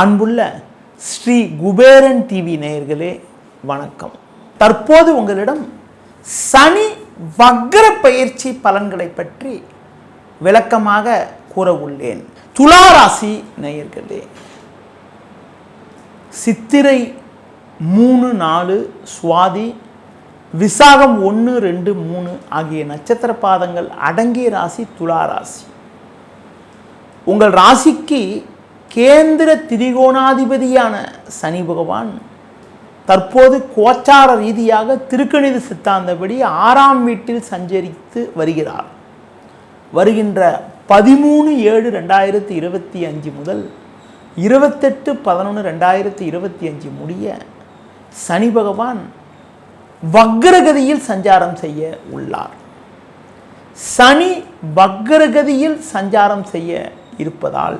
அன்புள்ள ஸ்ரீ குபேரன் டிவி நேயர்களே வணக்கம். தற்போது உங்களிடம் சனி வக்ர பயிற்சி பலன்களை பற்றி விளக்கமாக கூற உள்ளேன். துலா ராசி நேயர்களே சித்திரை மூணு நாலு சுவாதி விசாகம் ஒன்று ரெண்டு மூணு ஆகிய நட்சத்திர பாதங்கள் அடங்கிய ராசி துலா ராசி. உங்கள் ராசிக்கு கேந்திர திரிகோணாதிபதியான சனி பகவான் தற்போது கோச்சார ரீதியாக திருக்கணித சித்தாந்தப்படி ஆறாம் வீட்டில் சஞ்சரித்து வருகிறார். வருகின்ற பதிமூணு ஏழு ரெண்டாயிரத்தி இருபத்தி அஞ்சு முதல் இருபத்தெட்டு பதினொன்று ரெண்டாயிரத்தி இருபத்தி அஞ்சு முடிய சனி பகவான் வக்ரகதியில் சஞ்சாரம் செய்ய உள்ளார். சனி வக்ரகதியில் சஞ்சாரம் செய்ய இருப்பதால்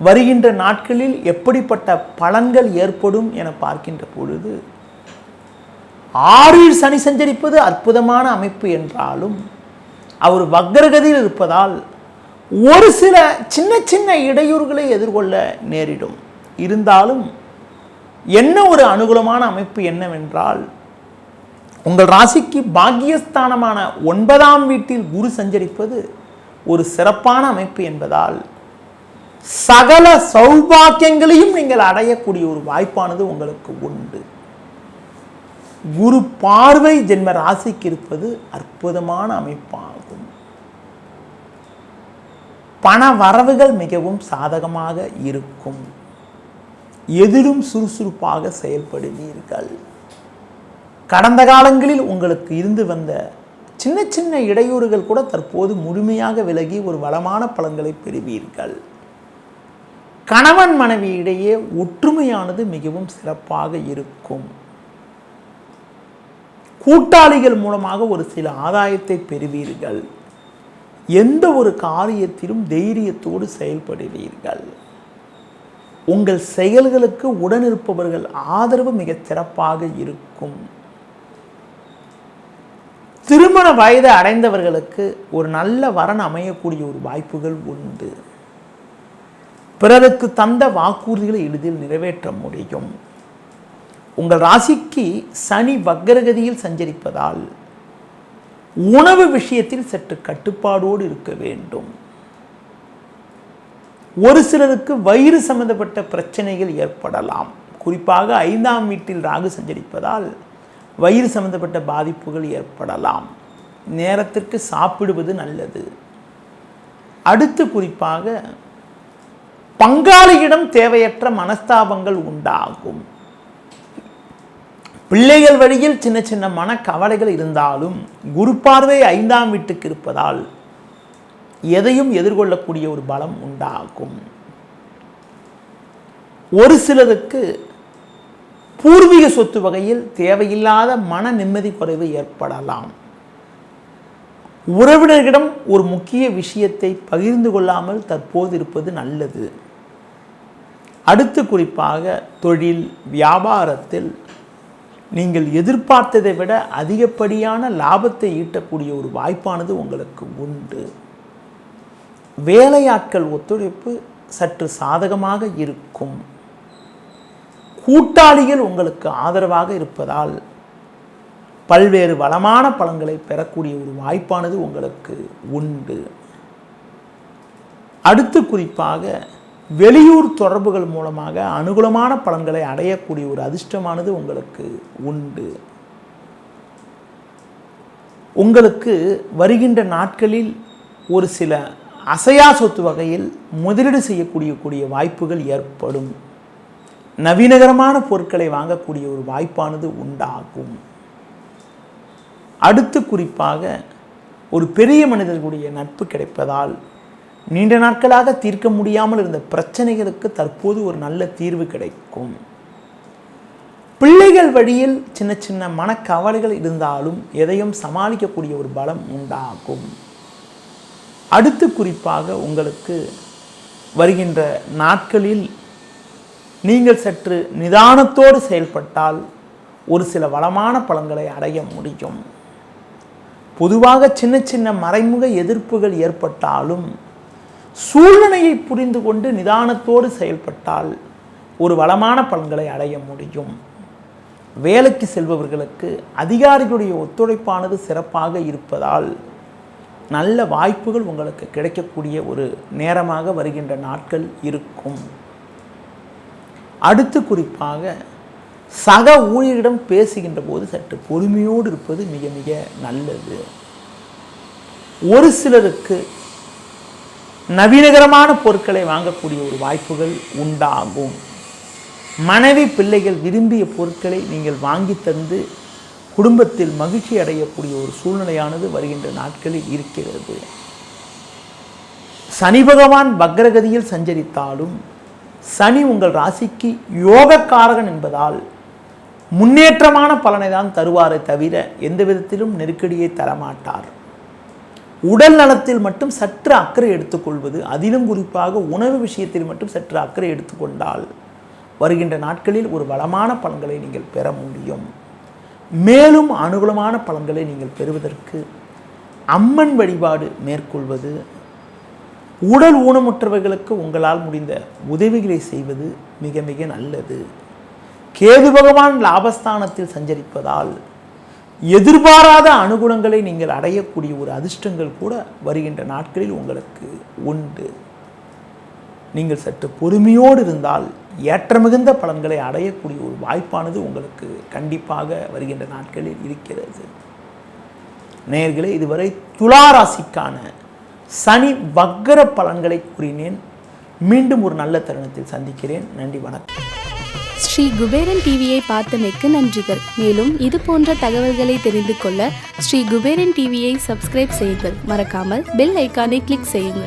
வருகின்ற நாட்களில் எப்படிப்பட்ட பலன்கள் ஏற்படும் என பார்க்கின்ற பொழுது ஆறில் சனி சஞ்சரிப்பது அற்புதமான அமைப்பு என்றாலும் அவர் வக்ரகதியில் இருப்பதால் ஒரு சில சின்ன சின்ன இடையூறுகளை எதிர்கொள்ள நேரிடும். இருந்தாலும் என்ன ஒரு அனுகூலமான அமைப்பு என்னவென்றால் உங்கள் ராசிக்கு பாக்கியஸ்தானமான ஒன்பதாம் வீட்டில் குரு சஞ்சரிப்பது ஒரு சிறப்பான அமைப்பு என்பதால் சகல சௌபாக்கியங்களையும் நீங்கள் அடையக்கூடிய ஒரு வாய்ப்பானது உங்களுக்கு உண்டு. குரு பார்வை ஜென்ம ராசிக்கு இருப்பது அற்புதமான அமைப்பாகும். பண வரவுகள் மிகவும் சாதகமாக இருக்கும். எதிலும் சுறுசுறுப்பாக செயல்படுவீர்கள். கடந்த காலங்களில் உங்களுக்கு இருந்து வந்த சின்ன சின்ன இடையூறுகள் கூட தற்போது முழுமையாக விலகி ஒரு வளமான பலன்களை பெறுவீர்கள். கணவன் மனைவி இடையே ஒற்றுமையானது மிகவும் சிறப்பாக இருக்கும். கூட்டாளிகள் மூலமாக ஒரு சில ஆதாயத்தை பெறுவீர்கள். எந்த ஒரு காரியத்திலும் தைரியத்தோடு செயல்படுவீர்கள். உங்கள் செயல்களுக்கு உடனிருப்பவர்கள் ஆதரவு மிக சிறப்பாக இருக்கும். திருமண வயது அடைந்தவர்களுக்கு ஒரு நல்ல வரன் அமையக்கூடிய ஒரு வாய்ப்புகள் உண்டு. பிறருக்கு தந்த வாக்குறுதிகளை எளிதில் நிறைவேற்ற முடியும். உங்கள் ராசிக்கு சனி வக்கரகதியில் சஞ்சரிப்பதால் உணவு விஷயத்தில் சற்று கட்டுப்பாடோடு இருக்க வேண்டும். ஒரு சிலருக்கு வயிறு சம்பந்தப்பட்ட பிரச்சனைகள் ஏற்படலாம். குறிப்பாக ஐந்தாம் வீட்டில் ராகு சஞ்சரிப்பதால் வயிறு சம்பந்தப்பட்ட பாதிப்புகள் ஏற்படலாம். நேரத்திற்கு சாப்பிடுவது நல்லது. அடுத்து குறிப்பாக பங்காளியிடம் தேவையற்ற மனஸ்தாபங்கள் உண்டாகும். பிள்ளைகள் வழியில் சின்ன சின்ன மனக்கவலைகள் இருந்தாலும் குரு பார்வை ஐந்தாம் வீட்டுக்கு இருப்பதால் எதையும் எதிர்கொள்ளக்கூடிய ஒரு பலம் உண்டாகும். ஒரு சிலருக்கு பூர்வீக சொத்து வகையில் தேவையில்லாத மன நிம்மதி குறைவு ஏற்படலாம். உறவினர்களிடம் ஒரு முக்கிய விஷயத்தை பகிர்ந்து கொள்ளாமல் தற்போது இருப்பது நல்லது. அடுத்து குறிப்பாக தொழில் வியாபாரத்தில் நீங்கள் எதிர்பார்த்ததை விட அதிகப்படியான லாபத்தை ஈட்டக்கூடிய ஒரு வாய்ப்பானது உங்களுக்கு உண்டு. வேலையாட்கள் ஒத்துழைப்பு சற்று சாதகமாக இருக்கும். கூட்டாளிகள் உங்களுக்கு ஆதரவாக இருப்பதால் பல்வேறு வளமான பலன்களை பெறக்கூடிய ஒரு வாய்ப்பானது உங்களுக்கு உண்டு. அடுத்து குறிப்பாக வெளியூர் தொடர்புகள் மூலமாக அனுகூலமான பலன்களை அடையக்கூடிய ஒரு அதிர்ஷ்டமானது உங்களுக்கு உண்டு. உங்களுக்கு வருகின்ற நாட்களில் ஒரு சில அசையா சொத்து வகையில் முதலீடு செய்யக்கூடிய கூடிய வாய்ப்புகள் ஏற்படும். நவீனகரமான பொருட்களை வாங்கக்கூடிய ஒரு வாய்ப்பானது உண்டாகும். அடுத்து குறிப்பாக ஒரு பெரிய மனிதர்களுடைய நட்பு கிடைப்பதால் நீண்ட நாட்களாக தீர்க்க முடியாமல் இருந்த பிரச்சனைகளுக்கு தற்போது ஒரு நல்ல தீர்வு கிடைக்கும். பிள்ளைகள் வழியில் சின்ன சின்ன மனக்கவலைகள் இருந்தாலும் எதையும் சமாளிக்கக்கூடிய ஒரு பலம் உண்டாகும். அடுத்து குறிப்பாக உங்களுக்கு வருகின்ற நாட்களில் நீங்கள் சற்று நிதானத்தோடு செயல்பட்டால் ஒரு சில வளமான பலன்களை அடைய முடியும். பொதுவாக சின்ன சின்ன மறைமுக எதிர்ப்புகள் ஏற்பட்டாலும் சூழ்நிலையை புரிந்து கொண்டு நிதானத்தோடு செயல்பட்டால் ஒரு வளமான பலன்களை அடைய முடியும். வேலைக்கு செல்பவர்களுக்கு அதிகாரிகளுடைய ஒத்துழைப்பானது சிறப்பாக இருப்பதால் நல்ல வாய்ப்புகள் உங்களுக்கு கிடைக்கக்கூடிய ஒரு நேரமாக வருகின்ற நாட்கள் இருக்கும். அடுத்து குறிப்பாக சக ஊழியரிடம் பேசுகின்ற போது சற்று பொறுமையோடு இருப்பது மிக மிக நல்லது. ஒரு சிலருக்கு நவீனகரமான பொருட்களை வாங்கக்கூடிய ஒரு வாய்ப்புகள் உண்டாகும். மனைவி பிள்ளைகள் விரும்பிய பொருட்களை நீங்கள் வாங்கி தந்து குடும்பத்தில் மகிழ்ச்சி அடையக்கூடிய ஒரு சூழ்நிலையானது வருகின்ற நாட்களில் இருக்கிறது. சனி பகவான் பக்ரகதியில் சஞ்சரித்தாலும் சனி உங்கள் ராசிக்கு யோகக்காரகன் என்பதால் முன்னேற்றமான பலனை தான் தருவாரே தவிர எந்த விதத்திலும் நெருக்கடியை தரமாட்டார். உடல் நலத்தில் மட்டும் சற்று அக்கறை எடுத்துக்கொள்வது அதிலும் குறிப்பாக உணவு விஷயத்தில் மட்டும் சற்று அக்கறை எடுத்துக்கொண்டால் வருகின்ற நாட்களில் ஒரு வளமான பலன்களை நீங்கள் பெற முடியும். மேலும் அனுகூலமான பலன்களை நீங்கள் பெறுவதற்கு அம்மன் வழிபாடு மேற்கொள்வது உடல் ஊனமுற்றவர்களுக்கு உங்களால் முடிந்த உதவிகளை செய்வது மிக மிக நல்லது. கேது பகவான் லாபஸ்தானத்தில் சஞ்சரிப்பதால் எதிர்பாராத அனுகுணங்களை நீங்கள் அடையக்கூடிய ஒரு அதிர்ஷ்டங்கள் கூட வருகின்ற நாட்களில் உங்களுக்கு உண்டு. நீங்கள் சற்று பொறுமையோடு இருந்தால் ஏற்ற மிகுந்த பலன்களை அடையக்கூடிய ஒரு வாய்ப்பானது உங்களுக்கு கண்டிப்பாக வருகின்ற நாட்களில் இருக்கிறது. நேர்களே இதுவரை துளாராசிக்கான சனி வக்கர பலன்களை கூறினேன். மீண்டும் ஒரு நல்ல தருணத்தில் சந்திக்கிறேன். நன்றி வணக்கம். ஸ்ரீ குபேரன் டிவியை பார்த்தமைக்கு நன்றிகள். மேலும் இது போன்ற தகவல்களை தெரிந்து கொள்ள ஸ்ரீ குபேரன் டிவியை சப்ஸ்கிரைப் செய்யுங்கள். மறக்காமல் பெல் ஐக்கானை கிளிக் செய்யுங்கள்.